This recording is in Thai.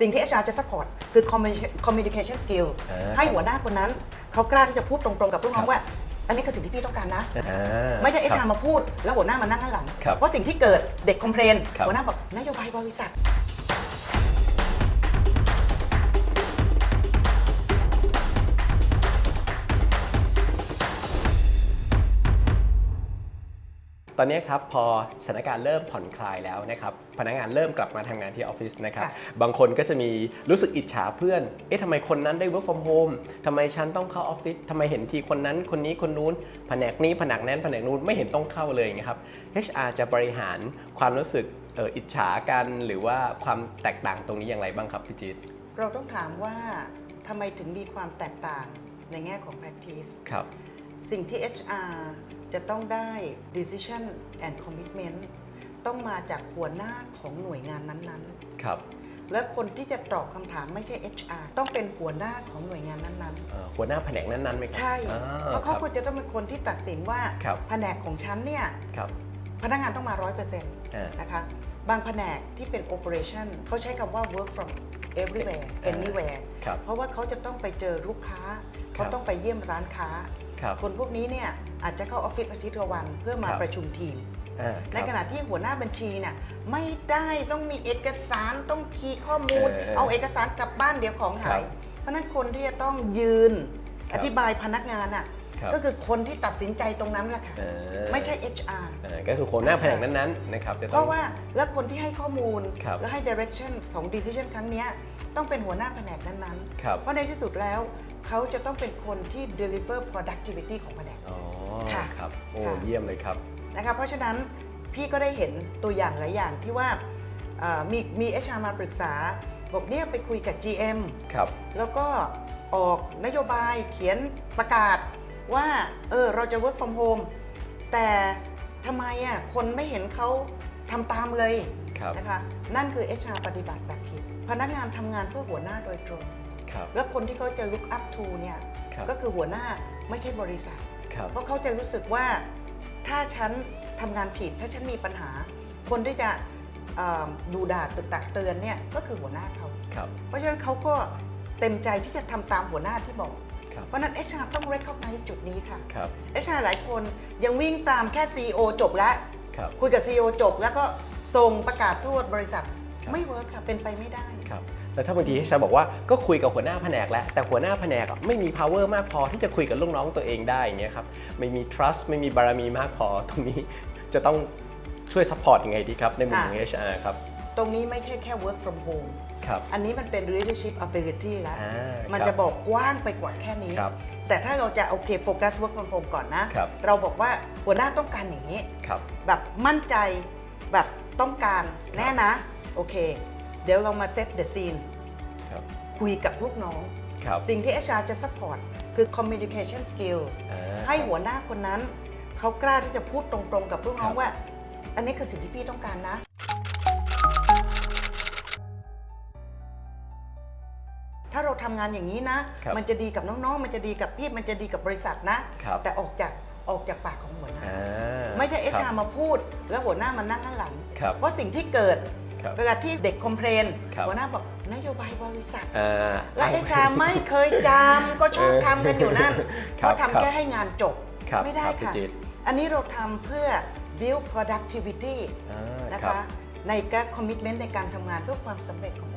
สิ่งที่ HR จะ support คือ communication- communication skill อ่าให้หัวหน้าคนนั้น เขากล้าที่จะพูดตรงๆกับลูกน้องครับว่า อันนี้คือสิ่งที่พี่ต้องการนะ อ่าไม่ใช่ ครั HR บมาพูดแล้วหัวหน้ามานั่งข้างหลัง ครับเพราะสิ่งที่เกิดเด็กคอมเพลนครับ หัวหน้าบอกนโยบายบริษัท อนนี้ครับพอสถานการณ์เริ่มผ่อนคลายแล้วนะครับพนักงานเริ่มกลับมาทำงานที่ออฟฟิศนะครับค่ะบางคนก็จะมีรู้สึกอิจฉาเพื่อน เอ๊ะทำไมคนนั้นได้ work from home ทำไมฉันต้องเข้าออฟฟิศทำไมเห็นทีคนนั้นคนนี้คนนู้นแผนกนี้แผนกนั้นแผนกนู้นไม่เห็นต้องเข้าเลยอย่างเงี้ยครับ HR จะบริหารความรู้สึกเอ่ออิจฉากันหรือว่าความแตกต่างตรงนี้อย่างไรบ้างครับพี่จีตเราต้องถามว่าทำไมถึงมีความแตกต่างในแง่ของ practice ครับ สิ่งที่ HR จะต้องได้ decision and commitment ต้องมาจากหัวหน้าของหน่วยงานนั้นครับๆและคนที่จะตอบคำถามไม่ใช่ HR ต้องเป็นหัวหน้าของหน่วยงานนั้นเอ่อหัวหน้าแผนกนั้นๆไหมครัๆ ใช่ อ่เพราะเขาคควบรจะต้องเป็นคนที่ตัดสินว่าครับ แผนกของฉันเนี่ยครับพนักงานต้องมา 100%อ่านะคะ บางแผนกที่เป็น operation เขาใช้คำว่า work from everywhere อ่า anywhere ครับ เพราะว่าเขาจะต้องไปเจอลูกค้าครัเขาบต้องไปเยี่ยมร้านค้า ครับคนพวกนี้เนี่ยอาจจะเข้าออฟฟิศอาทิตย์ละวัน เพื่อมาครับ ประชุมทีม อ่าในครับ ขณะที่หัวหน้าบัญชีเนี่ยไม่ได้ต้องมีเอกสารต้องคีย์ข้อมูล เออเออเอาเอกสารกลับบ้านเดี๋ยวของหาครัยบเพราะฉะนั้นคนที่จะต้องยืนครัอบธิบายพนักงานอะครับ ก็คือคนที่ตัดสินใจตรงนั้นแหละค่ะ เออไม่ใช่ HR เอ่อก็คือหัวหน้าแผนกนั้นๆนะครับจะเพต้อง ราะว่าแล้วคนที่ให้ข้อมูล ครับ และให้ direction สอง decision ครั้งเนี้ยต้องเป็นหัวหน้าแผนกนั้นครับ ๆ เพราะในที่สุดแล้ว เขาจะต้องเป็นคนที่ deliver productivity ของแผนก อ๋อค่ะ ครับ โอ้ค่ะเยี่ยมเลยครับ นะคะเพราะฉะนั้นพี่ก็ได้เห็นตัวอย่างหลายอย่างที่ว่าเอ่อมีมี HR มาปรึกษา บอกเนี่ยไปคุยกับ GM ครับ แล้วก็ออกนโยบายเขียนประกาศว่าเออเราจะ work from home แต่ทำไมอะคนไม่เห็นเขาทำตามเลยครับ นะคะนั่นคือ HR ปฏิบัติแบบผิดพนักงานทำงานเพื่อหัวหน้าโดยตรง ครับ แล้วคนที่เขาจะ look up to เนี่ยครับก็คือหัวหน้าไม่ใช่บริษัท ครับ เพราะเขาจะรู้สึกว่าถ้าฉันทำงานผิดถ้าฉันมีปัญหา คนที่จะเอ่อดูด่าตึกตักเตือนเนี่ยก็คือหัวหน้าเขา ครับ เพราะฉะนั้นเขาก็เต็มใจที่จะทำตามหัวหน้าที่บอก ครับ เพราะฉะนั้น HR ต้อง recognize จุดนี้ค่ะครับ HR หลายคนยังวิ่งตามแค่ CEO จบแล้ว ครับ คุยกับ CEO จบแล้วก็ส่งประกาศทั่วบริษัทครับ ไม่เวิร์คค่ะเป็นไปไม่ได้ครับแล้วถ้าบางทีชาบอกว่าก็คุยกับหัวหน้าแผนกแล้วแต่หัวหน้าแผนกอะไม่มี power มากพอที่จะคุยกับลูกน้องตัวเองได้อย่างเงี้ยครับไม่มี trust ไม่มีบารมีมากพอตรงนี้จะต้องช่วย support ยังไงดีครับในมุมของค่ะ HR ครับตรงนี้ไม่แค่แค่ work from home ครับอันนี้มันเป็น leadership ability แล้วอ่ามันครับจะบอกกว้างไปกว่าแค่นี้ครับแต่ถ้าเราจะโอเคโฟกัส work from home ก่อนนะครับเราบอกว่าหัวหน้าต้องการอย่างนี้ครับแบบมั่นใจแบบต้องการแน่นะ โอเค เดี๋ยวเรามา set the scene ครับคุยกับลูกน้อง ครับสิ่งที่ HR จะ support คือ communication skill อ่าให้หัวหน้าคนนั้น เขากล้าที่จะพูดตรงๆกับลูกน้องครับว่า อันนี้คือสิ่งที่พี่ต้องการนะ ถ้าเราทำงานอย่างนี้นะ ครับมันจะดีกับน้องๆ มันจะดีกับพี่ มันจะดีกับบริษัทนะ ครับ แต่ออกจากออกจากปากของหัวหน้า อ่าไม่ใช่ครั HR บมาพูด แล้วหัวหน้ามานั่งข้างหลัง ครับ เพราะสิ่งที่เกิด ครับเวลาที่เด็กคอมเพลนครับ หัวหน้าบอกนโยบายบริษัท อ่า และ HR ไม่เคยจำก็ชอบทำกันอยู่นั่นครับก็ทำแค่ให้งานจบครับไม่ได้ครับพี่ค่ะ จิ๊ด อันนี้เราทำเพื่อ build productivity อ่านะครัคะบในการ commitment ในการทำงานเพื่อความสำเร็จของ